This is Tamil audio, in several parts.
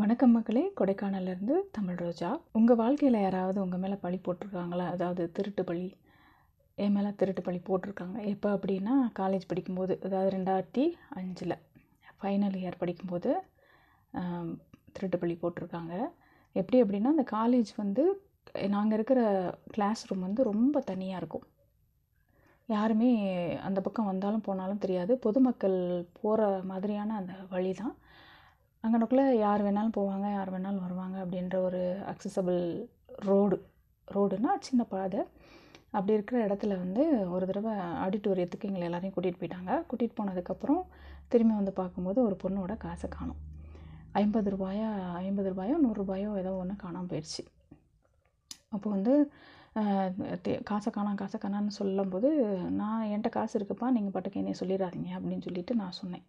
வணக்கம் மக்களே. கொடைக்கானல்லேருந்து தமிழ் ரோஜா. உங்கள் வாழ்க்கையில் யாராவது உங்கள் மேலே பழி போட்டிருக்காங்களா? அதாவது திருட்டு பழி. என் மேலே திருட்டு பழி போட்டிருக்காங்க. எப்போ அப்படின்னா காலேஜ் படிக்கும்போது அதாவது ரெண்டாயிரத்தி அஞ்சில். ஃபைனல் இயர் படிக்கும்போது திருட்டு பழி போட்டிருக்காங்க. எப்படி அப்படின்னா அந்த காலேஜ் வந்து நாங்கள் இருக்கிற கிளாஸ் ரூம் வந்து ரொம்ப தனியாக இருக்கும். யாருமே அந்த பக்கம் வந்தாலும் போனாலும் தெரியாது. பொதுமக்கள் போகிற மாதிரியான அந்த வழி தான் அங்கனக்குள்ளே யார் வேணாலும் போவாங்க யார் வேணாலும் வருவாங்க அப்படின்ற ஒரு அக்சசபிள் ரோடு ரோடுனால் சின்ன பாதை. அப்படி இருக்கிற இடத்துல வந்து ஒரு தடவை ஆடிட்டோரியத்துக்கு எங்களை எல்லாரையும் கூட்டிகிட்டு போயிட்டாங்க. கூட்டிகிட்டு போனதுக்கப்புறம் திரும்பி வந்து பார்க்கும்போது ஒரு பொண்ணோட காசை காணும். ஐம்பது ரூபாயா ஐம்பது ரூபாயோ நூறுரூபாயோ ஏதோ ஒன்று காணாமல் போயிடுச்சு அப்போ வந்து காசை காணாம் காசை காணான்னு சொல்லும்போது நான் என்கிட்ட காசு இருக்குப்பா நீங்கள் பாட்டுக்கு என்னைய சொல்லிடாதீங்க அப்படின்னு சொல்லிட்டு நான் சொன்னேன்.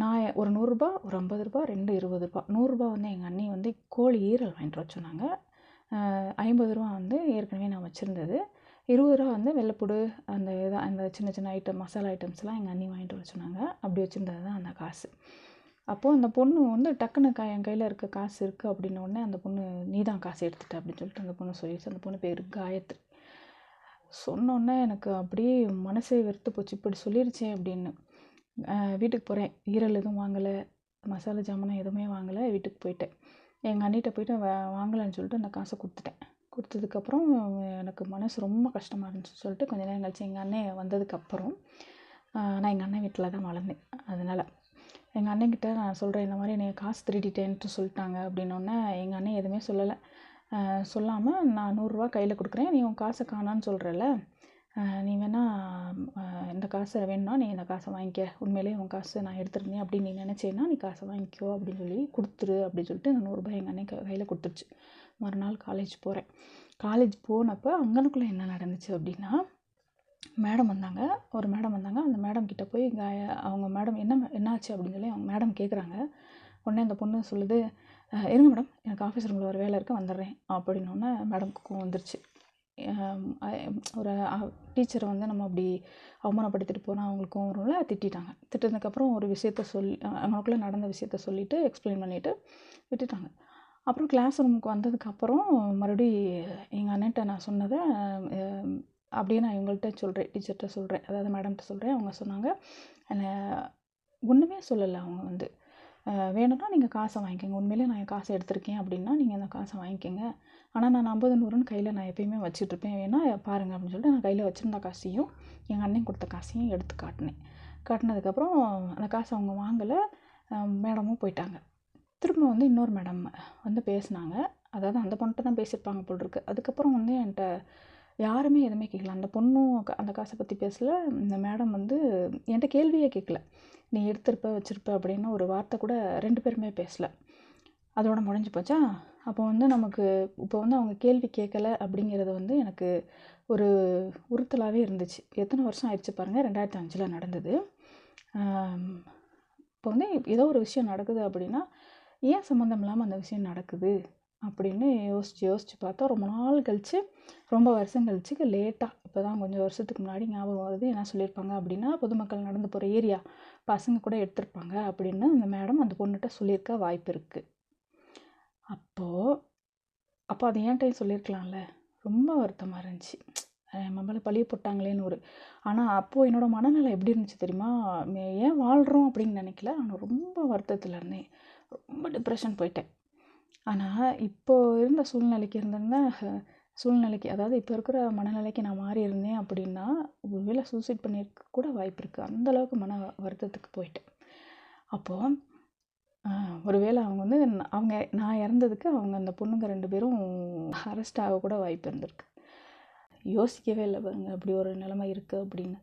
நான் ஒரு நூறுரூபா ஒரு ஐம்பது ரூபா ரெண்டு இருபது ரூபா நூறுரூபா வந்து எங்கள் அண்ணி வந்து கோழி ஈரல் வாங்கிட்டு வர சொன்னாங்க. ஐம்பது ரூபா வந்து ஏற்கனவே நான் வச்சுருந்தது. இருபது ரூபா வந்து வெள்ளைப்புடு அந்த இது அந்த சின்ன சின்ன ஐட்டம் மசாலா ஐட்டம்ஸ்லாம் எங்கள் அண்ணி வாங்கிட்டு வர சொன்னாங்க. அப்படி வச்சுருந்தது தான் அந்த காசு. அப்போது அந்த பொண்ணு வந்து டக்குன்னு க என் கையில் இருக்க காசு இருக்குது அப்படின்ன உடனே அந்த பொண்ணு நீ தான் காசு எடுத்துட்ட அப்படின்னு சொல்லிட்டு அந்த பொண்ணு சொல்லிடுச்சு. அந்த பொண்ணு பேர் காயத்ரி. சொன்னோன்னே எனக்கு அப்படியே மனசே வெறுத்து போச்சு. இப்படி சொல்லிருச்சேன் அப்படின்னு. வீட்டுக்கு போகிறேன் ஈரல் எதுவும் வாங்கலை. மசாலா ஜாமான் எதுவுமே வாங்கலை. வீட்டுக்கு போயிட்டேன். எங்கள் அண்ணிட்ட போயிட்டு வா வாங்கலைன்னு சொல்லிட்டு அந்த காசை கொடுத்துட்டேன். கொடுத்ததுக்கப்புறம் எனக்கு மனசு ரொம்ப கஷ்டமாக இருந்துச்சு சொல்லிட்டு கொஞ்ச நேரம் கழிச்சு எங்கள் அண்ணன் வந்ததுக்கப்புறம் நான் எங்கள் அண்ணன் வீட்டில் தான் வளர்ந்தேன். அதனால் எங்கள் அண்ணன்கிட்ட நான் சொல்கிறேன் இந்த மாதிரி என்னை காசு திருடிட்டேன்ட்டு சொல்லிட்டாங்க. அப்படின்னோடனே எங்கள் அண்ணன் எதுவுமே சொல்லலை. சொல்லாமல் நான் நூறுரூவா கையில் கொடுக்குறேன். நீ உன் காசை காணான்னு சொல்கிறல்ல நீ வேணால் இந்த காசை வேணும்னா நீ இந்த காசை வாங்கிக்க. உண்மையிலேயே உன் காசு நான் எடுத்துருந்தேன் அப்படின்னு நீ நினச்சேன்னா நீ காசை வாங்கிக்கோ அப்படின்னு சொல்லி கொடுத்துரு அப்படின்னு சொல்லிட்டு அந்த நூறுரூபா எங்கள் அண்ணன் கையில் கொடுத்துருச்சு. மறுநாள் காலேஜ் போகிறேன் காலேஜ் போனப்போ அங்கனுக்குள்ளே என்ன நடந்துச்சு அப்படின்னா மேடம் வந்தாங்க. ஒரு மேடம் வந்தாங்க. அந்த மேடம் கிட்ட போய் காய அவங்க மேடம் என்ன என்னாச்சு அப்படின்னு சொல்லி அவங்க மேடம் கேட்குறாங்க உடனே அந்த பொண்ணு சொல்லுது இருங்க மேடம் எனக்கு ஆஃபீஸ் ரூமில் ஒரு வேலை இருக்குது வந்துடுறேன். அப்படின்னோடனே மேடம்க்கு கோவம் வந்துருச்சு. ஒரு டீச்சரை வந்து நம்ம அப்படி அவமானப்படுத்திட்டு போனால் அவங்களுக்கும் வரும்ல திட்டிட்டாங்க. திட்டினதுக்கப்புறம் ஒரு விஷயத்த சொல்லி அவங்களுக்குள்ளே நடந்த விஷயத்த சொல்லிவிட்டு எக்ஸ்பிளைன் பண்ணிவிட்டு விட்டுட்டாங்க. அப்புறம் கிளாஸ் ரூமுக்கு வந்ததுக்கப்புறம் மறுபடி எங்கள் அண்ணன்ட்ட நான் சொன்னதை அப்படியே நான் இவங்கள்ட்ட சொல்கிறேன் டீச்சர்கிட்ட சொல்கிறேன் அதாவது மேடம்கிட்ட சொல்கிறேன் அவங்க சொன்னாங்க ஒன்றுமே சொல்லலை அவங்க வந்து. வேணும்னா நீங்கள் காசை வாங்கிக்கோங்க. உண்மையிலே நான் என் காசை எடுத்திருக்கேன் அப்படின்னா நீங்கள் அந்த காசை வாங்கிக்கோங்க. ஆனால் நான் ஐம்பது நூறுன்னு கையில் நான் எப்பயுமே வச்சுட்ருப்பேன். வேணால் வேணா பாருங்கள் அப்படின்னு சொல்லிட்டு நான் கையில் வச்சுருந்த காசையும் எங்கள் அண்ணன் கொடுத்த காசையும் எடுத்து காட்டினேன். காட்டினதுக்கப்புறம் அந்த காசை அவங்க வாங்கலை. மேடமும் போயிட்டாங்க. திரும்ப வந்து இன்னொரு மேடம் வந்து பேசுனாங்க. அதாவது அந்த பொண்ணுகிட்ட தான் பேசியிருப்பாங்க போல் இருக்கு அதுக்கப்புறம் வந்து என்கிட்ட யாருமே எதுவுமே கேட்கல அந்த பொண்ணும் அந்த காசை பற்றி பேசல. இந்த மேடம் வந்து என்கிட்ட கேள்வியே கேட்கல நீ எடுத்திருப்ப வச்சுருப்ப அப்படின்னு ஒரு வார்த்தை கூட ரெண்டு பேருமே பேசலை. அதோட முடிஞ்சு போச்சா? அப்போ வந்து நமக்கு இப்போ வந்து அவங்க கேள்வி கேட்கல அப்படிங்கிறது வந்து எனக்கு ஒரு உறுத்தலாகவே இருந்துச்சு. எத்தனை வருஷம் ஆயிடுச்சு பாருங்கள் ரெண்டாயிரத்தி அஞ்சில் நடந்தது இப்போ வந்து ஏதோ ஒரு விஷயம் நடக்குது அப்படின்னா ஏன் சம்மந்தம் இல்லாமல் அந்த விஷயம் நடக்குது? அப்படின்னு யோசித்து யோசித்து பார்த்தா ரொம்ப நாள் கழித்து ரொம்ப வருஷம் கழிச்சு லேட்டாக இப்போ தான் கொஞ்சம் வருஷத்துக்கு முன்னாடி ஞாபகம் வருது என்ன சொல்லியிருப்பாங்க அப்படின்னா பொதுமக்கள் நடந்து போகிற ஏரியா பசங்க கூட எடுத்திருப்பாங்க அப்படின்னு அந்த மேடம் அந்த பொண்ணுகிட்ட சொல்லியிருக்க வாய்ப்பு இருக்குது அப்போது அப்போ அது ஏன்ட்டையும் சொல்லியிருக்கலாம்ல ரொம்ப வருத்தமாக இருந்துச்சு. என் மேலே பழிய போட்டாங்களேன்னு ஒரு. ஆனால் அப்போது என்னோட மனநிலை எப்படி இருந்துச்சு தெரியுமா? ஏன் வாழ்கிறோம் அப்படின்னு நினைக்கல. ஆனால் ரொம்ப வருத்தத்தில் இருந்தேன். ரொம்ப டிப்ரெஷன் போயிட்டேன். ஆனால் இப்போ இருந்த சூழ்நிலைக்கு இருந்திருந்தா சூழ்நிலைக்கு அதாவது இப்போ இருக்கிற மனநிலைக்கு நான் மாறி இருந்தேன் அப்படின்னா ஒருவேளை சூசைட் பண்ணியிருக்க கூட வாய்ப்பு இருக்குது அந்தளவுக்கு மன வருத்தத்துக்கு போயிட்டேன். அப்போது ஒருவேளை அவங்க வந்து அவங்க நான் இறந்ததுக்கு அவங்க அந்த பொண்ணுங்க ரெண்டு பேரும் அரெஸ்ட் ஆக கூட வாய்ப்பு இருந்திருக்கு. யோசிக்கவே இல்லை பாருங்க அப்படி ஒரு நிலைமை இருக்குது அப்படின்னு.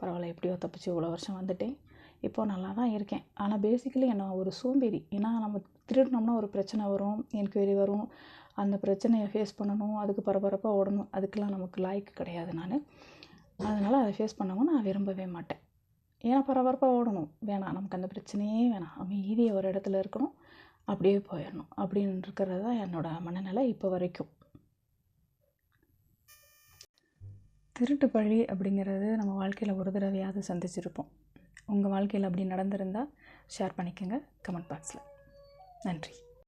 பரவாயில்ல எப்படியோ தப்பிச்சு இவ்வளோ வருஷம் வந்துட்டேன். இப்போது நல்லா தான் இருக்கேன். ஆனால் பேசிக்கலி என்ன ஒரு சோம்பேறி. ஏன்னா நம்ம திருடினோம்னா ஒரு பிரச்சனை வரும் என்கொயரி வரும். அந்த பிரச்சனையை ஃபேஸ் பண்ணணும் அதுக்கு பரபரப்பாக ஓடணும். அதுக்கெல்லாம் நமக்கு லாய்க்கு கிடையாது நான். அதனால் அதை ஃபேஸ் பண்ணவும் நான் விரும்பவே மாட்டேன். ஏன்னா பரபரப்பாக ஓடணும். வேணாம் நமக்கு அந்த பிரச்சனையே வேணாம். அமைதியை ஒரு இடத்துல இருக்கணும். அப்படியே போயிடணும். அப்படின்னு இருக்கிறது தான் என்னோடய மனநிலை இப்போ வரைக்கும். திருட்டு பழி அப்படிங்கிறது நம்ம வாழ்க்கையில் ஒரு தடவையாவது சந்திச்சிருப்போம். உங்கள் வாழ்க்கையில் அப்படி நடந்திருந்தால் ஷேர் பண்ணிக்கோங்க. கமெண்ட் பாக்ஸில் நன்றி.